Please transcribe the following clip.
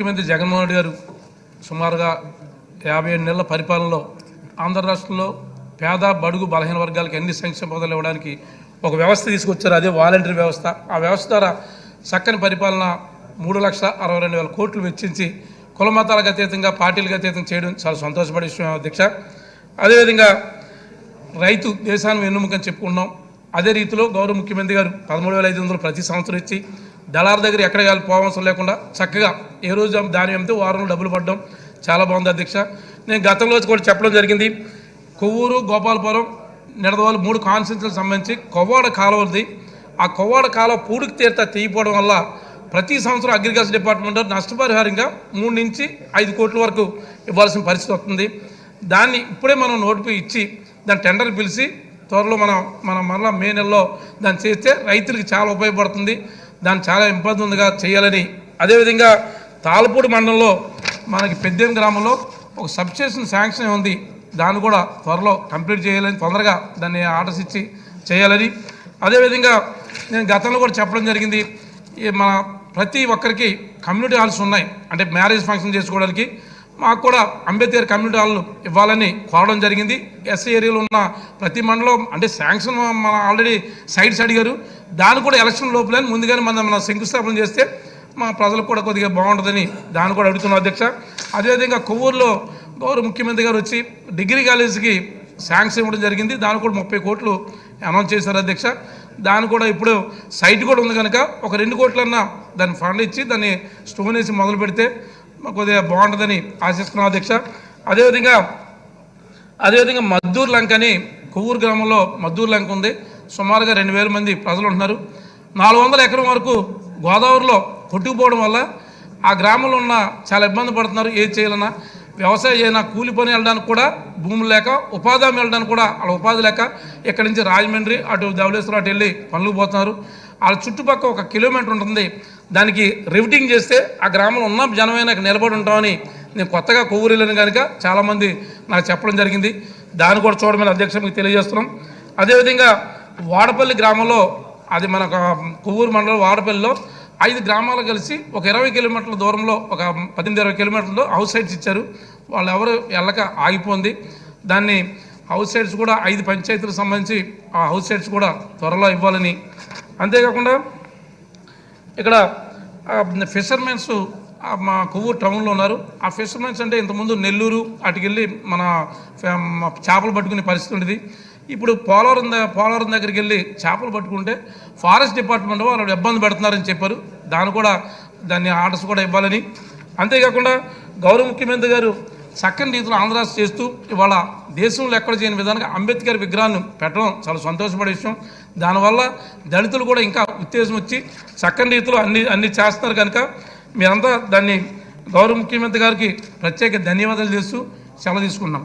ముఖ్యమంత్రి జగన్మోహన్ రెడ్డి గారు సుమారుగా యాభై ఏడు నెలల పరిపాలనలో ఆంధ్ర రాష్ట్రంలో పేద బడుగు బలహీన వర్గాలకు అన్ని సంక్షేమ పదాలు ఇవ్వడానికి ఒక వ్యవస్థ తీసుకొచ్చారు అదే వాలంటరీ వ్యవస్థ. ఆ వ్యవస్థ ద్వారా చక్కని పరిపాలన మూడు లక్షల అరవై రెండు వేల కోట్లు వెచ్చించి కులమతాలకు అతీతంగా పార్టీలకు అతీతం చేయడం చాలా సంతోషపడే విషయం అధ్యక్ష. అదేవిధంగా రైతు దేశాన్ని వెన్నుముకని చెప్పుకున్నాం. అదే రీతిలో గౌరవ ముఖ్యమంత్రి గారు పదమూడు వేల ఐదు వందలు ప్రతి సంవత్సరం ఇచ్చి దళార్ దగ్గర ఎక్కడ కాదు పోవసరం లేకుండా చక్కగా ఏ రోజు దాని అమ్మితే వారంలో డబ్బులు పడడం. చాలా బాగుంది అధ్యక్ష. నేను గతంలో కూడా చెప్పడం జరిగింది. కొవ్వూరు గోపాలపురం నిడదవాళ్ళు మూడు కాన్స్టిట్యూన్సీలకు సంబంధించి కొవ్వాడ కాలువది ఆ కొవ్వాడ కాలువ పూడికి తీర్త తీయపోవడం వల్ల ప్రతి సంవత్సరం అగ్రికల్చర్ డిపార్ట్మెంట్ నష్టపరిహారంగా మూడు నుంచి ఐదు కోట్ల వరకు ఇవ్వాల్సిన పరిస్థితి వస్తుంది. దాన్ని ఇప్పుడే మనం నోటిఫై ఇచ్చి దాని టెండర్ పిలిచి త్వరలో మనం మనం మరలా మే నెలలో దాన్ని చేస్తే రైతులకి చాలా ఉపయోగపడుతుంది. దాన్ని చాలా ఇబ్బందిగా చేయాలని. అదేవిధంగా తాళపూడి మండలంలో మనకి పెద్దేం గ్రామంలో ఒక సబ్స్టేషన్ శాంక్షన్ ఉంది. దాన్ని కూడా త్వరలో కంప్లీట్ చేయాలని తొందరగా దాన్ని ఆర్డర్స్ ఇచ్చి చేయాలని. అదేవిధంగా నేను గతంలో కూడా చెప్పడం జరిగింది ఈ మన ప్రతి ఒక్కరికి కమ్యూనిటీ హాల్స్ ఉన్నాయి. అంటే మ్యారేజ్ ఫంక్షన్ చేసుకోవడానికి మాకు కూడా అంబేద్కర్ కమ్యూనిటీ హాల్ ఇవ్వాలని కోరడం జరిగింది. ఎస్సీ ఏరియాలో ఉన్న ప్రతి మండలం అంటే శాంక్షన్ మన ఆల్రెడీ సైట్స్ అడిగారు. దాన్ని కూడా ఎలక్షన్ లోపలని ముందుగానే మనం మనం శంకుస్థాపన చేస్తే మా ప్రజలకు కూడా కొద్దిగా బాగుంటుందని దాన్ని కూడా అడుగుతున్నాం అధ్యక్ష. అదేవిధంగా కొవ్వూరులో గౌరవ ముఖ్యమంత్రి గారు వచ్చి డిగ్రీ కాలేజీకి శాంక్షన్ ఇవ్వడం జరిగింది. దానికి కూడా ముప్పై కోట్లు అనౌన్స్ చేశారు అధ్యక్ష. దాని కూడా ఇప్పుడు సైట్ కూడా ఉంది కనుక ఒక రెండు కోట్లన్నా దాన్ని ఫండ్ ఇచ్చి దాన్ని స్టోన్ వేసి మొదలు పెడితే కొద్దిగా బాగుంటుందని ఆశిస్తున్నాం అధ్యక్ష. అదేవిధంగా అదేవిధంగా మద్దూర్ లంక అని కొవ్వూరు గ్రామంలో మద్దూర్ లంక ఉంది. సుమారుగా రెండు వేల మంది ప్రజలు ఉంటున్నారు. నాలుగు వందల ఎకరం వరకు గోదావరిలో కొట్టుకుపోవడం వల్ల ఆ గ్రామంలో ఉన్న చాలా ఇబ్బంది పడుతున్నారు. ఏది చేయాలన్నా వ్యవసాయం అయినా కూలి పని వెళ్ళడానికి కూడా భూములు లేక ఉపాధి హామీ వెళ్ళడానికి కూడా వాళ్ళ ఉపాధి లేక ఇక్కడి నుంచి రాజమండ్రి అటు ధవళేశ్వరం అటు వెళ్ళి పనులు పోతున్నారు. వాళ్ళ చుట్టుపక్కల ఒక కిలోమీటర్ ఉంటుంది. దానికి రివిటింగ్ చేస్తే ఆ గ్రామంలో ఉన్న జనమైన నిలబడి ఉంటామని నేను కొత్తగా కొవ్వూరు వెళ్ళాను కనుక చాలామంది నాకు చెప్పడం జరిగింది. దాన్ని కూడా చూడమని అధ్యక్ష మీకు తెలియజేస్తున్నాం. అదేవిధంగా వాడపల్లి గ్రామంలో అది మన కొవ్వూరు మండలం వాడపల్లిలో ఐదు గ్రామాలు కలిసి ఒక ఇరవై కిలోమీటర్ల దూరంలో ఒక పద్దెనిమిది ఇరవై కిలోమీటర్లో హౌస్ సైడ్స్ ఇచ్చారు. వాళ్ళు ఎవరు వెళ్ళక ఆగిపోయింది దాన్ని హౌస్ సైడ్స్ కూడా ఐదు పంచాయతీలకు సంబంధించి ఆ హౌస్ సైడ్స్ కూడా త్వరలో ఇవ్వాలని అంతేకాకుండా ఇక్కడ ఫిషర్మెన్స్ మా కొవ్వూరు టౌన్లో ఉన్నారు. ఆ ఫిషర్మెన్స్ అంటే ఇంతకుముందు నెల్లూరు అటుకెళ్ళి మన చేపలు పట్టుకునే పరిస్థితి ఉండేది. ఇప్పుడు పోలవరం పోలవరం దగ్గరికి వెళ్ళి చేపలు పట్టుకుంటే ఫారెస్ట్ డిపార్ట్మెంట్ వాళ్ళు ఇబ్బంది పెడుతున్నారని చెప్పారు. దాన్ని కూడా దాన్ని ఆర్డర్స్ కూడా ఇవ్వాలని. అంతేకాకుండా గౌరవ ముఖ్యమంత్రి గారు చక్కని రీతిలో ఆంధ్రరాష్ట్ర చేస్తూ ఇవాళ దేశంలో ఎక్కడ చేయని విధానంగా అంబేద్కర్ విగ్రహాన్ని పెట్టడం చాలా సంతోషపడే విషయం. దానివల్ల దళితులు కూడా ఇంకా ఉత్తేజం వచ్చి చక్కని రీతిలో అన్ని అన్ని చేస్తున్నారు కనుక మీరంతా దాన్ని గౌరవ ముఖ్యమంత్రి గారికి ప్రత్యేక ధన్యవాదాలు చేస్తూ సెలవు తీసుకున్నాం